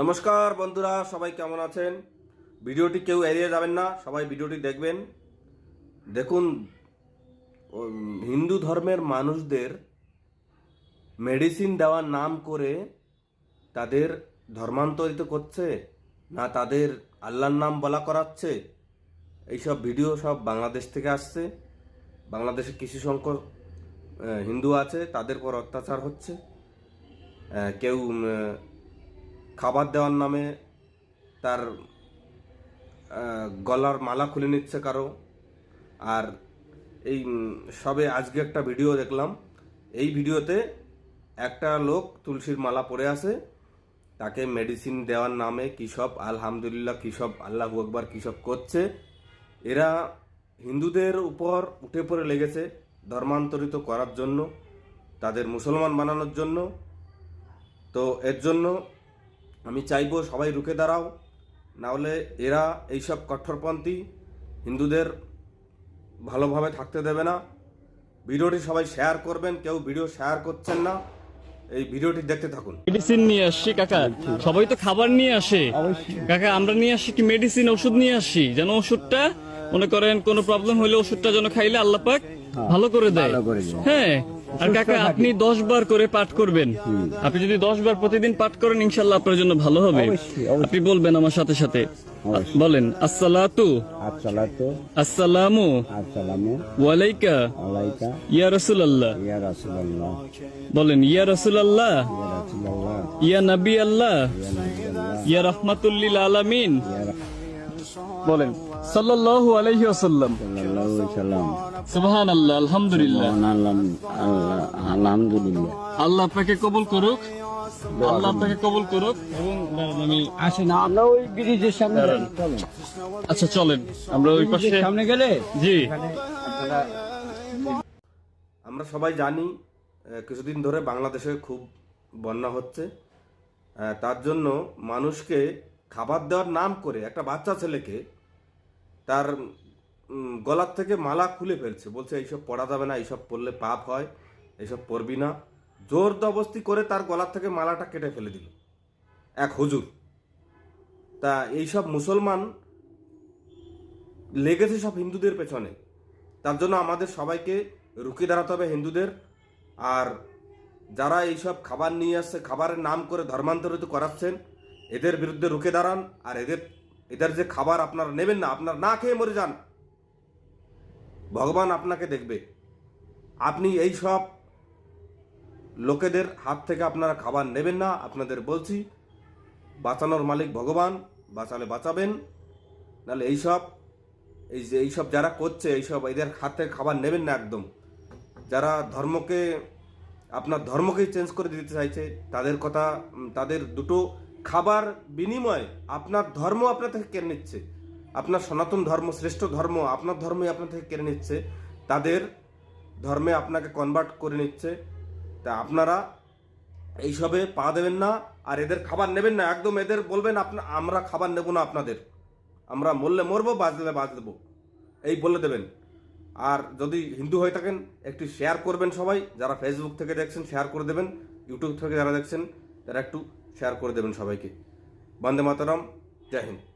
নমস্কার বন্ধুরা, সবাই কেমন আছেন? ভিডিওটি কেউ এড়িয়ে যাবেন না, সবাই ভিডিওটি দেখবেন। দেখুন হিন্দু ধর্মের মানুষদের মেডিসিন দেওয়ার নাম করে তাদের ধর্মান্তরিত করছে, না তাদের আল্লাহর নাম বলা করাচ্ছে, এইসব ভিডিও সব বাংলাদেশ থেকে আসছে। বাংলাদেশে কিছু সংখ্যক হিন্দু আছে, তাদের পর অত্যাচার হচ্ছে। কেউ খাবার দেওয়ার নামে তার গলার মালা খুলে নিচ্ছে কারও। আর এই সবে আজকে একটা ভিডিও দেখলাম। এই ভিডিওতে একটা লোক তুলসীর মালা পরে আছে। তাকে মেডিসিন দেওয়ার নামে কী সব, আলহামদুলিল্লাহ কী সব, আল্লাহ আকবার কী সব করছে। এরা হিন্দুদের উপর উঠে পড়ে লেগেছে ধর্মান্তরিত করার জন্য, তাদের মুসলমান বানানোর জন্য। তো এর জন্য আমি চাইব সবাই রুখে দাঁড়াও নাহলে এরা এইসব কঠোরপন্থী হিন্দুদের ভালোভাবে থাকতে দেবে না। ভিডিওটি সবাই শেয়ার করবেন কেউ ভিডিও শেয়ার করছেন না। এই ভিডিওটি দেখতে থাকুন। মেডিসিন নিয়ে আসছি কাকা। সবাই তো খাবার নিয়ে আসে। কাকা আমরা নিয়ে আসি কি মেডিসিন ওষুধ নিয়ে আসি? যেন ওষুধটা মনে করেন কোনো প্রবলেম হলে ওষুধটা যেন খাইলে আল্লাহ পাক ভালো করে দেয়। হ্যাঁ আর কাকা আপনি দশ বার করে পাঠ করবেন। আপনি যদি দশ বার প্রতিদিন পাঠ করেন ইনশাল্লাহ আপনার জন্য ভালো হবে। আপনি বলবেন আমার সাথে সাথে। বলেন আসসালাতু। আসসালাতু। আসসালামু। আসসালামু। ওয়ালাইকা। ইয়া রাসূলুল্লাহ। ইয়া রাসূলুল্লাহ। বলেন ইয়া রাসূলুল্লাহ। ইয়া রাসূলুল্লাহ। ইয়া নবী আল্লাহ। ইয়া ইয়া রাহমাতুল্লিল আলামিন। ইয়া বলেন সাল্লাল্লাহু আলাইহি ওয়াসাল্লাম। আলহামদুলিল্লাহ। আলহামদুলিল্লাহ। আল্লাহ আপনাকে কবুল করুক আল্লাহ আপনাকে কবুল করুক এবং আমি আসেন আমরা ওই ব্রিজের সামনে আচ্ছা চলেন। আমরা ওই পাশে সামনে গেলে? জি। আমরা সবাই জানি কিছুদিন ধরে বাংলাদেশে খুব বন্যা হচ্ছে। আহ, তার জন্য মানুষকে খাবার দেওয়ার নাম করে একটা বাচ্চা ছেলেকে তার গলার থেকে মালা খুলে ফেলছে। বলছে, এইসব পড়া যাবে না, এইসব পড়লে পাপ হয়, এইসব পড়বি না। জোর দবস্তি করে তার গলার থেকে মালাটা কেটে ফেলে দিল। এক হুজুর, তা এইসব মুসলমান লেগেছে সব হিন্দুদের পেছনে। তার জন্য আমাদের সবাইকে রুখে দাঁড়াতে হবে হিন্দুদের। আর যারা এইসব খাবার নিয়ে আসছে, খাবারের নাম করে ধর্মান্তরিত করাচ্ছেন এদের বিরুদ্ধে রুখে দাঁড়ান আর এদের এদের যে খাবার আপনারা নেবেন না, আপনার না খেয়ে মরে যান। ভগবান আপনাকে দেখবে। আপনি এই সব লোকেদের হাত থেকে আপনারা খাবার নেবেন না, আপনাদের বলছি, বাঁচানোর মালিক ভগবান, বাঁচালে বাঁচাবেন। নাহলে এইসব এই যে এইসব যারা করছে এইসব এদের হাত থেকে খাবার নেবেন না একদম। যারা ধর্মকে, আপনার ধর্মকেই চেঞ্জ করে দিতে চাইছে, তাদের কথা, তাদের দুটো খাবার বিনিময়ে আপনার ধর্ম আপনার থেকে কেড়ে নিচ্ছে। আপনার সনাতন ধর্ম, শ্রেষ্ঠ ধর্ম, আপনার ধর্মই আপনার থেকে কেড়ে নিচ্ছে। তাদের ধর্মে আপনাকে কনভার্ট করে নিচ্ছে। তা আপনারা এইসবে পা দেবেন না আর এদের খাবার নেবেন না। একদম এদের বলবেন, আপনা, আমরা খাবার নেব না আপনাদের। আমরা মরলে মরবো, বাঁচলে বাঁচবো। এই বলে দেবেন। আর যদি হিন্দু হয়ে থাকেন, একটু শেয়ার করবেন সবাই। যারা ফেসবুক থেকে দেখছেন শেয়ার করে দেবেন। ইউটিউব থেকে যারা দেখছেন, তারা একটু শেয়ার করে দেবেন সবাইকে। বন্দে মাতারাম জয় হিন্দ।